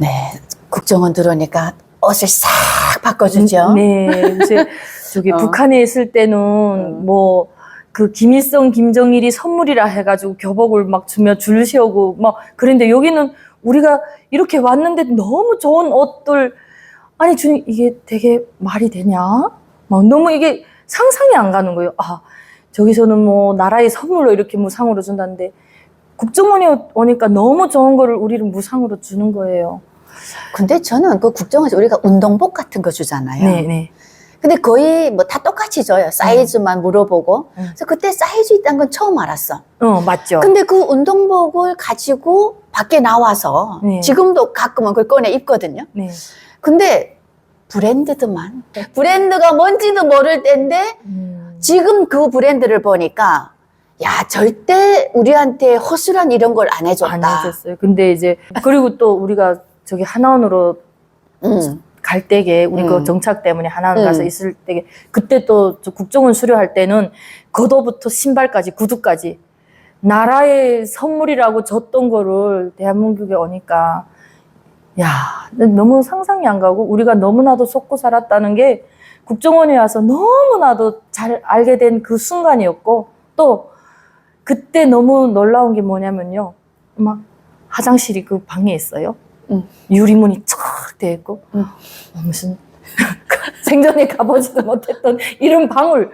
네. 국정원 들어오니까 옷을 싹 바꿔주죠. 네. 이제 저기 어. 북한에 있을 때는 뭐 그 김일성, 김정일이 선물이라 해가지고 교복을 막 주며 줄 세우고 막 그런데 여기는 우리가 이렇게 왔는데 너무 좋은 옷들 아니 주님 이게 되게 말이 되냐? 막 너무 이게 상상이 안 가는 거예요. 아 저기서는 뭐 나라의 선물로 이렇게 무상으로 준다는데 국정원에 오니까 너무 좋은 거를 우리는 무상으로 주는 거예요. 근데 저는 그 국정원에서 우리가 운동복 같은 거 주잖아요. 네, 네. 근데 거의 뭐 다 똑같이 줘요. 사이즈만 물어보고. 음. 그래서 그때 사이즈 있다는 건 처음 알았어. 어 맞죠. 근데 그 운동복을 가지고 밖에 나와서 네. 지금도 가끔은 그걸 꺼내 입거든요. 네. 근데 브랜드드만. 브랜드가 뭔지도 모를 때인데 음. 지금 그 브랜드를 보니까 야, 절대 우리한테 허술한 이런 걸 안 해줬다. 안 해줬어요. 근데 이제 그리고 또 우리가 저기 하나원으로 음. 갈 때게 우리 음. 그 정착 때문에 하나원 음. 가서 있을 때게 그때 또저 국정원 수료할 때는 겉옷부터 신발까지 구두까지 나라의 선물이라고 줬던 거를 대한민국에 오니까 야 너무 상상이 안 가고 우리가 너무나도 속고 살았다는 게 국정원에 와서 너무나도 잘 알게 된 그 순간이었고 또 그때 너무 놀라운 게 뭐냐면요 막 화장실이 그 방에 있어요 음. 유리문이 쫙돼 있고 음. 어, 무슨 생전에 가보지도 못했던 이런 방을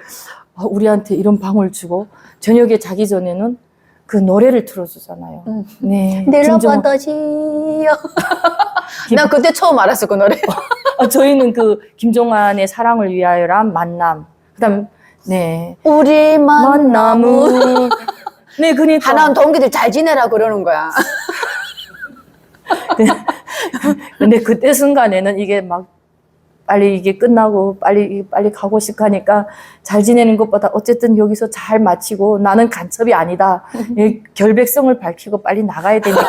어, 우리한테 이런 방을 주고 저녁에 자기 전에는 그 노래를 틀어주잖아요. 음. 네. 내려받아지요. 나 그때 처음 알았어, 그 노래. 아, 저희는 그 김종환의 사랑을 위하여란 만남. 그다음 네 우리 만남은 네 그러니까 하나원 동기들 잘 지내라 그러는 거야. 근데 그때 순간에는 이게 막 빨리 이게 끝나고 빨리 빨리 가고 싶 하니까 잘 지내는 것보다 어쨌든 여기서 잘 마치고 나는 간첩이 아니다 이 결백성을 밝히고 빨리 나가야 되니까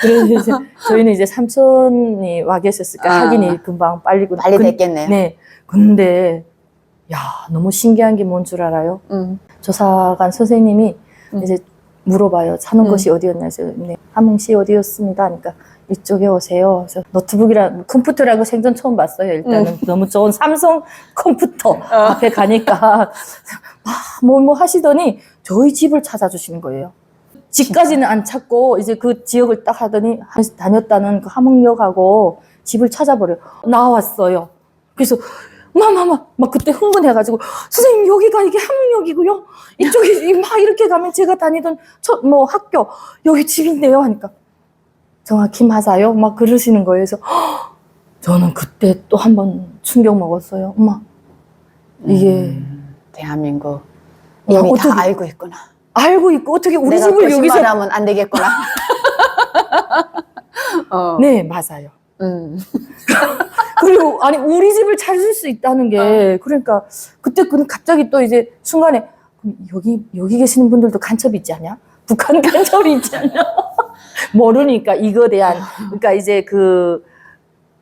그래서 이제 저희는 이제 삼촌이 와 계셨으니까 아. 확인이 금방 빨리 빨리 근- 됐겠네요. 네 근데 야 너무 신기한 게 뭔 줄 알아요? 음. 조사관 선생님이 음. 이제 물어봐요. 사는 음. 곳이 어디였나요? 그래서 네, 함흥시 어디였습니다. 그러니까 이쪽에 오세요. 그래서 노트북이랑 컴퓨터라고 생전 처음 봤어요. 일단은 음. 너무 좋은 삼성 컴퓨터 어. 앞에 가니까 뭐뭐 하시더니 저희 집을 찾아주시는 거예요. 집까지는 안 찾고 이제 그 지역을 딱 하더니 한- 다녔다는 그 함흥역하고 집을 찾아버려요. 나왔어요. 그래서 마마마 막 그때 흥분해가지고 선생님 여기가 이게 함흥역이고요. 이쪽이 막 이렇게 가면 제가 다니던 첫 뭐 학교 여기 집인데요 하니까 정확히 맞아요. 막 그러시는 거예요. 그래서 헉, 저는 그때 또 한 번 충격 먹었어요. 엄마 이게 음, 대한민국 야, 이미 어떻게- 다 알고 있구나. 알고 있고 어떻게 우리 집을 여기서 거짓말하면 안 되겠구나. 어. 네 맞아요. 음. 그리고 아니 우리 집을 찾을 수 있다는 게 그러니까 그때 그 갑자기 또 이제 순간에 그럼 여기 여기 계시는 분들도 간첩이 있지 않냐? 북한 간첩이 있지 않냐? 모르니까 이거 대한 그러니까 이제 그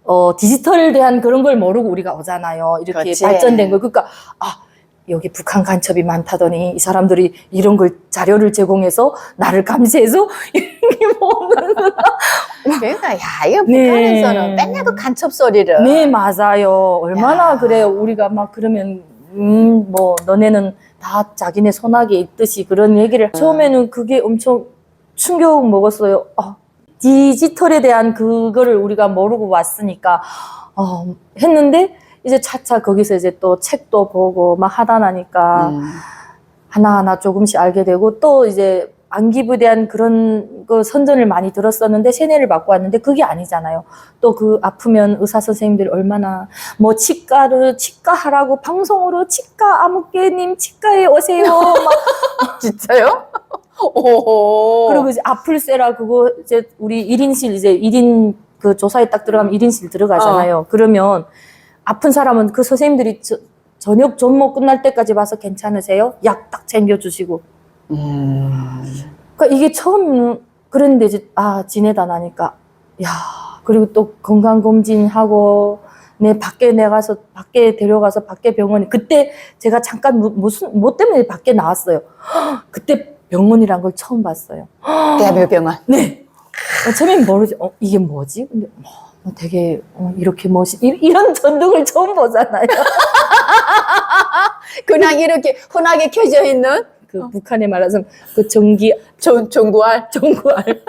어, 디지털에 대한 그런 걸 모르고 우리가 오잖아요. 이렇게 그렇지. 발전된 걸. 그러니까 아 여기 북한 간첩이 많다더니 이 사람들이 이런 걸 자료를 제공해서 나를 감시해서 이게 뭐는 그러니까 야 이거 네. 북한에서는 맨날 그 간첩 소리를. 네, 맞아요. 얼마나 야. 그래요. 우리가 막 그러면, 음, 뭐, 너네는 다 자기네 손아귀에 있듯이 그런 얘기를. 처음에는 그게 엄청 충격 먹었어요. 아, 디지털에 대한 그거를 우리가 모르고 왔으니까, 어, 했는데, 이제 차차 거기서 이제 또 책도 보고 막 하다 나니까 음. 하나하나 조금씩 알게 되고 또 이제 안기부에 대한 그런 그 선전을 많이 들었었는데 세뇌를 받고 왔는데 그게 아니잖아요. 또 그 아프면 의사 선생님들이 얼마나 뭐 치과를 치과하라고 방송으로 치과 아무개님 치과에 오세요. 막 진짜요? 오. 그리고 이제 아플세라 그거 이제 우리 1인실 이제 1인 그 조사에 딱 들어가면 1인실 들어가잖아요. 그러면 아픈 사람은 그 선생님들이 저, 저녁 존모 끝날 때까지 와서 괜찮으세요? 약 딱 챙겨주시고 음. 그러니까 이게 처음 그랬는데 이제 아 지내다 나니까 야 그리고 또 건강 검진하고 내 밖에 내가서 밖에 데려가서 밖에 병원에 그때 제가 잠깐 무, 무슨 뭐 때문에 밖에 나왔어요. 그때 병원이란 걸 처음 봤어요. 대한민국 병원. 네. 처음엔 모르지. 어, 이게 뭐지? 근데 어, 되게 어, 이렇게 멋있 이- 이런 전등을 처음 보잖아요. 그냥 이렇게 흔하게 켜져 있는 그 북한에 말해서 그 전기 전, 전구알 전구알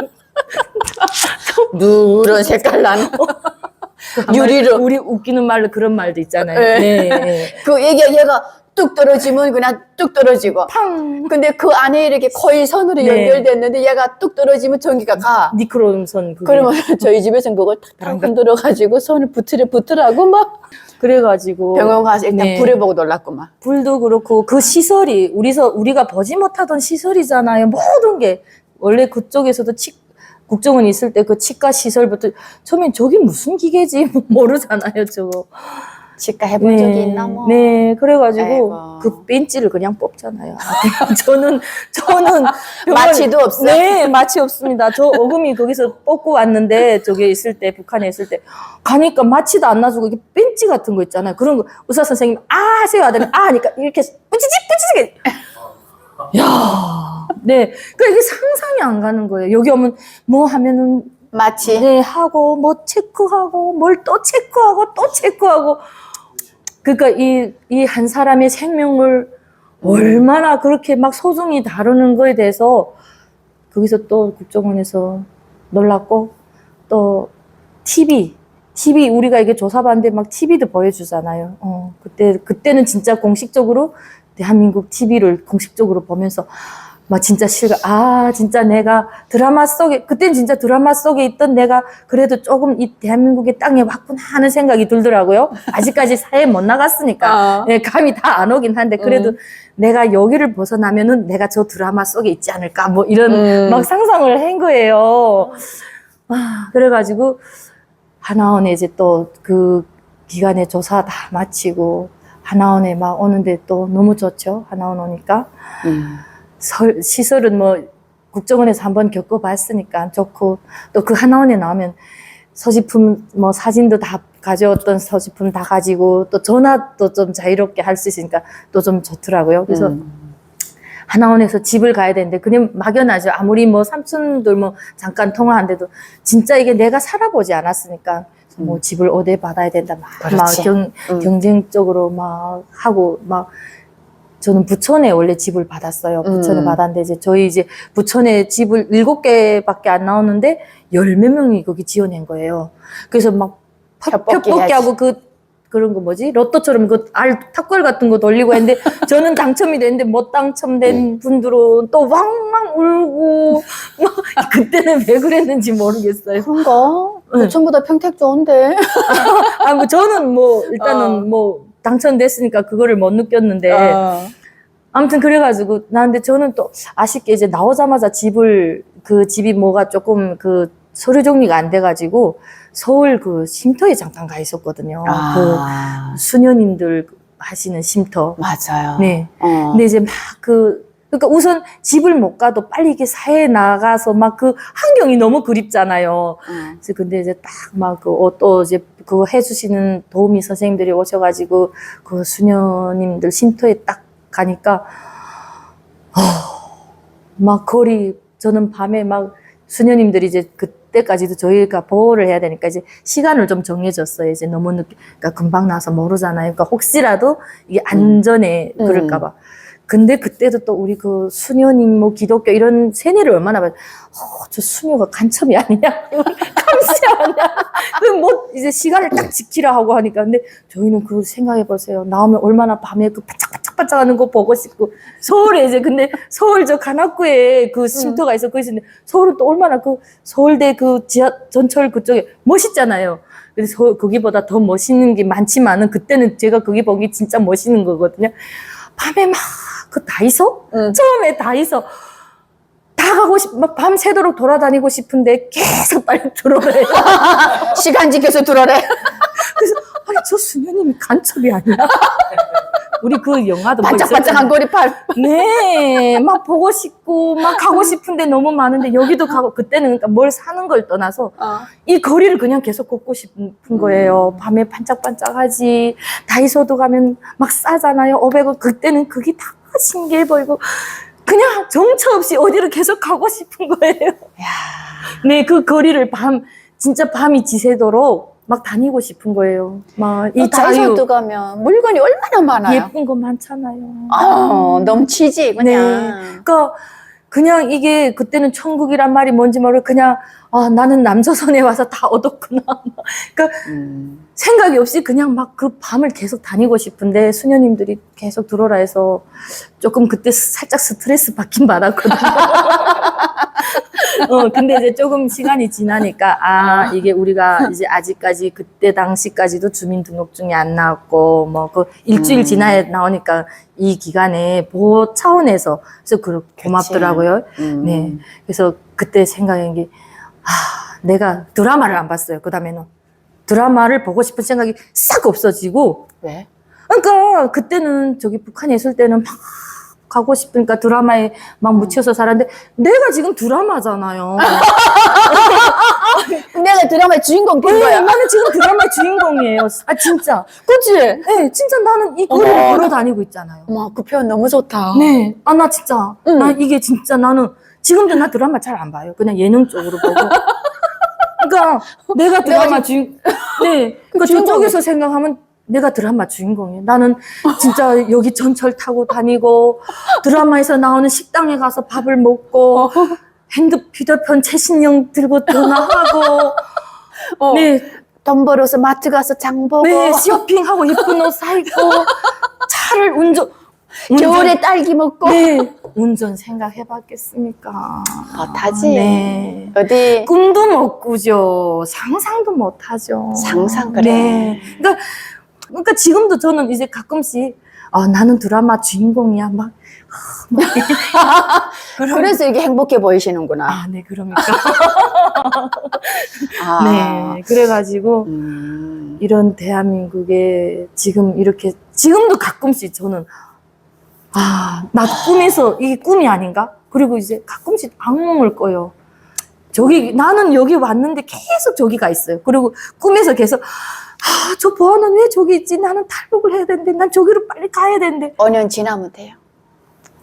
누런 색깔 나는 유리로 우리 웃기는 말로 그런 말도 있잖아요. 네. 네. 네. 그 이게 얘가 뚝 떨어지면 그냥 뚝 떨어지고 팡 근데 그 안에 이렇게 코일 선으로 네. 연결됐는데 얘가 뚝 떨어지면 전기가 가. 니크롬선 그게. 그러면 저희 집에서 그걸 탁탁? 흔들어 가지고 손을 붙으려 붙으라고 막 그래가지고 병원 가서 일단 네. 불에 보고 놀랐구만. 불도 그렇고 그 시설이 우리서 우리가 보지 못하던 시설이잖아요. 모든 게 원래 그쪽에서도 치, 국정원 있을 때 그 치과 시설부터 처음엔 저게 무슨 기계지 모르잖아요. 저거. 치과 해본 적이 있나 뭐. 네, 그래가지고 아이고. 그 벤치를 그냥 뽑잖아요. 저는 저는 병원- 마취도 없어? 네, 마취 없습니다. 저 어금이 거기서 뽑고 왔는데 저기 있을 때 북한에 있을 때 가니까 마취도 안 놔주고 이게 벤치 같은 거 있잖아요. 그런 거 의사 선생님 아 하세요 하더니 아 하니까 이렇게 뿌지직 뿌지직. 야, 네, 그 이게 상상이 안 가는 거예요. 여기 오면 뭐 하면은 마치 네, 하고, 뭐, 체크하고, 뭘 또 체크하고, 또 체크하고. 그러니까 이, 이 한 사람의 생명을 얼마나 그렇게 막 소중히 다루는 거에 대해서 거기서 또 국정원에서 놀랐고, 또 TV, TV 우리가 이게 조사받는데 막 TV도 보여주잖아요. 어, 그때, 그때는 진짜 공식적으로 대한민국 TV를 공식적으로 보면서 막 진짜 실감, 아, 진짜 내가 드라마 속에, 그땐 진짜 드라마 속에 있던 내가 그래도 조금 이 대한민국의 땅에 왔구나 하는 생각이 들더라고요. 아직까지 사회에 못 나갔으니까. 어. 네, 감이 다 안 오긴 한데, 그래도 음. 내가 여기를 벗어나면은 내가 저 드라마 속에 있지 않을까, 뭐 이런 음. 막 상상을 한 거예요. 아, 그래가지고, 하나원에 이제 또 그 기간에 조사 다 마치고, 하나원에 막 오는데 또 너무 좋죠. 하나원 오니까. 음. 설, 시설은 뭐 국정원에서 한번 겪어봤으니까 좋고 또 그 하나원에 나오면 서식품 뭐 사진도 다 가져왔던 서식품 다 가지고 또 전화도 좀 자유롭게 할 수 있으니까 또 좀 좋더라고요. 그래서 음. 하나원에서 집을 가야 되는데 그냥 막연하죠. 아무리 뭐 삼촌들 뭐 잠깐 통화한데도 진짜 이게 내가 살아보지 않았으니까 뭐 음. 집을 어디 받아야 된다 막, 막 그렇지. 경, 음. 경쟁적으로 막 하고 막 저는 부천에 원래 집을 받았어요. 부천에 음. 받았는데 이제 저희 이제 부천에 집을 일곱 개밖에 안 나오는데 열 몇 명이 거기 지어낸 거예요. 그래서 막 펴- 펴뽑기. 하고 그 그런 거 뭐지 로또처럼 그 알 탁걸 같은 거 돌리고 했는데 저는 당첨이 됐는데 못 당첨된 분들은 또 왕왕 울고 막 그때는 왜 그랬는지 모르겠어요. 그런가? 네. 부천보다 평택 좋은데. 아 뭐 저는 뭐 일단은 어. 뭐 당첨됐으니까 그거를 못 느꼈는데 어. 아무튼 그래가지고 나 근데 저는 또 아쉽게 이제 나오자마자 집을 그 집이 뭐가 조금 그 서류 정리가 안 돼가지고 서울 그 쉼터에 잠깐 가 있었거든요. 아, 그 수녀님들 하시는 쉼터. 맞아요. 네. 어. 근데 이제 막 그 그러니까 우선 집을 못 가도 빨리 이게 사회에 나가서 막 그 환경이 너무 그립잖아요. 음. 그래서 근데 이제 딱 막그또 이제 그거 해주시는 도우미 선생님들이 오셔가지고 그 수녀님들 쉼터에 딱 가니까 어, 막 거리 저는 밤에 막 수녀님들이 이제 그때까지도 저희가 보호를 해야 되니까 이제 시간을 좀 정해줬어요. 이제 너무 늦게 그러니까 금방 나서 모르잖아요. 그러니까 혹시라도 이게 안전에 음. 그럴까봐. 근데 그때도 또 우리 그 수녀님 뭐 기독교 이런 세뇌를 얼마나 받, 어, 저 수녀가 간첩이 아니냐, 감시 아니야. 그뭐 이제 시간을 딱 지키라 하고 하니까 근데 저희는 그 생각해 보세요. 나오면 얼마나 밤에 그 바짝바짝바짝 하는 거 보고 싶고 서울에 이제 근데 서울 저 관악구에 그 쉼터가 있어 그 있는데 서울은 또 얼마나 그 서울대 그 지하 전철 그쪽에 멋있잖아요. 그래서 서- 거기보다 더 멋있는 게 많지만은 그때는 제가 거기 보기 진짜 멋있는 거거든요. 밤에 막 그 다이소? 음. 처음에 다이소 다 가고 싶, 막 밤새도록 돌아다니고 싶은데 계속 빨리 들어오래요. 시간 지켜서 들어래. 그래서 아니 저 수녀님이 간첩이 아니야? 우리 그 영화도 뭐 반짝반짝한. 고리팔. 네, 막 보고 싶고 막 가고 싶은데 너무 많은데 여기도 가고 그때는 그러니까 뭘 사는 걸 떠나서 어. 이 거리를 그냥 계속 걷고 싶은 거예요. 밤에 반짝반짝하지. 다이소도 가면 막 싸잖아요. 500원. 그때는 그게 다 신기해 보이고. 그냥 정처 없이 어디로 계속 가고 싶은 거예요. 야, 네, 그 거리를 밤, 진짜 밤이 지새도록 막 다니고 싶은 거예요. 막이이 다이소 자유, 들어가면 물건이 얼마나 많아요. 예쁜 거 많잖아요. 아, 넘치지 그냥. 그러니까 그냥 이게 그때는 천국이란 말이 뭔지 모르고 그냥 아, 나는 남조선에 와서 다 얻었구나. 그러니까 음. 생각이 없이 그냥 막 그 밤을 계속 다니고 싶은데 수녀님들이 계속 들어라 해서 조금 그때 살짝 스트레스 받긴 받았거든요. 어, 근데 이제 조금 시간이 지나니까 아, 이게 우리가 이제 아직까지 그때 당시까지도 주민등록증이 안 나왔고 뭐 그 일주일 음. 지나야 나오니까 이 기간에 보호 차원에서 그래서 그 고맙더라고요. 음. 네. 그래서 그때 생각한 게, 아, 내가 드라마를 안 봤어요. 그 다음에는. 드라마를 보고 싶은 생각이 싹 없어지고, 왜? 그러니까 그때는 저기 북한에 있을 때는 막 가고 싶으니까 드라마에 막 묻혀서 살았는데, 내가 지금 드라마잖아요. 내가 드라마의 주인공 된 네, 거야. 나는 지금 드라마의 주인공이에요. 아, 진짜. 그치? 네, 진짜 나는 이 거리를 어머, 걸어 다니고 있잖아요. 어머, 그 표현 너무 좋다. 네. 아, 나 진짜. 응. 나 이게 진짜 나는 지금도 나 드라마 잘 안 봐요. 그냥 예능 쪽으로 보고. 그러니까 내가 드라마 주인, 네. 그러니까. 저쪽에서 생각하면 내가 드라마 주인공이에요. 나는 진짜 여기 전철 타고 다니고 드라마에서 나오는 식당에 가서 밥을 먹고 핸드 휴대폰 최신형 들고 전화하고 어, 네, 돈 벌어서 마트 가서 장 보고 네 쇼핑하고 예쁜 옷 사 입고 차를 운전 겨울에 딸기 먹고 네. 운전 생각해봤겠습니까? 못하지. 네. 어디 꿈도 못 꾸죠. 상상도 못 하죠. 상상 그래. 네. 그러니까, 그러니까 지금도 저는 이제 가끔씩 아, 나는 드라마 주인공이야. 막. 아, 막 그럼- 그래서 이게 행복해 보이시는구나. 아, 네, 그러니까. 아. 네. 그래가지고 음. 이런 대한민국에 지금 이렇게 지금도 가끔씩 저는 아, 나 꿈에서 이게 꿈이 아닌가? 그리고 이제 가끔씩 악몽을 꿔요. 저기 나는 여기 왔는데 계속 저기가 있어요. 그리고 꿈에서 계속 아, 저 보아는 왜 저기 있지? 나는 탈북을 해야 되는데 난 저기로 빨리 가야 되는데. 5년 지나면 돼요.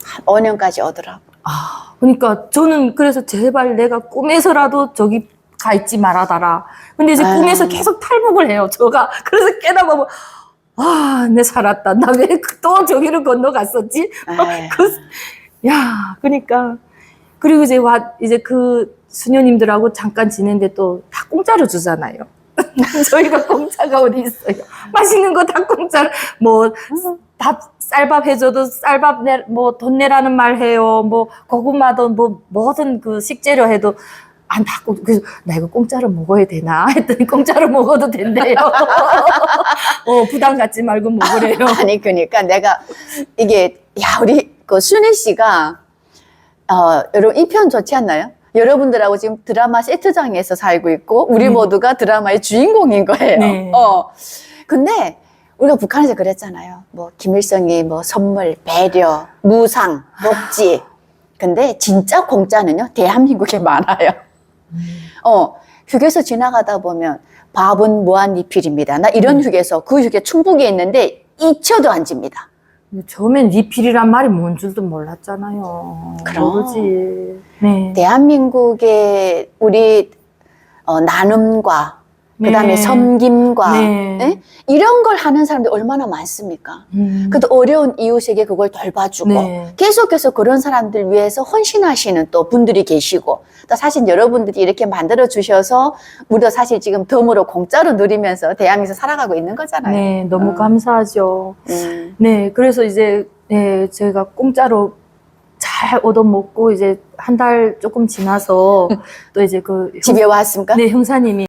한 5년까지 오더라고. 아, 그러니까 저는 그래서 제발 내가 꿈에서라도 저기 가 있지 말아달라. 근데 이제 아유. 꿈에서 계속 탈북을 해요. 저가 그래서 깨다 보면 아, 내 살았다. 나 왜 또 저기를 건너갔었지? 에이. 그, 야, 그러니까 그리고 이제 와 이제 그 수녀님들하고 잠깐 지낸데 또 다 공짜로 주잖아요. 저희가 공짜가 어디 있어요? 맛있는 거 다 공짜로 뭐 밥 쌀밥 해줘도 쌀밥 내 뭐 돈 내라는 말 해요. 뭐 고구마도 뭐 뭐든 그 식재료 해도 안 받고 그래서 나 이거 공짜로 먹어야 되나 했더니 공짜로 먹어도 된대요. 어 부담 갖지 말고 먹으래요. 아니 그러니까 내가 이게 야 우리 그 순희 씨가 어 여러분 이 표현 좋지 않나요? 여러분들하고 지금 드라마 세트장에서 살고 있고 우리 네. 모두가 드라마의 주인공인 거예요. 네. 어 근데 우리가 북한에서 그랬잖아요. 뭐 김일성이 뭐 선물, 배려, 무상, 복지. 근데 진짜 공짜는요 대한민국에 많아요. 어 휴게소 지나가다 보면 밥은 무한 리필입니다. 나 이런 음. 휴게소 그 휴게 충북에 있는데 2초도 안 집니다. 처음엔 리필이란 말이 뭔 줄도 몰랐잖아요. 그럼. 모르지. 네. 대한민국의 우리 어, 나눔과 그다음에 네. 섬김과 네. 예? 이런 걸 하는 사람들이 얼마나 많습니까? 음. 그래도 어려운 이웃에게 그걸 돌봐주고 네. 계속해서 그런 사람들 위해서 헌신하시는 또 분들이 계시고 또 사실 여러분들이 이렇게 만들어 주셔서 우리도 사실 지금 덤으로 공짜로 누리면서 대한민국에서 살아가고 있는 거잖아요. 네, 너무 어. 감사하죠. 음. 네, 그래서 이제 네, 저희가 공짜로 잘 얻어먹고 이제 한 달 조금 지나서 또 이제 그 집에 왔습니까? 네, 형사님이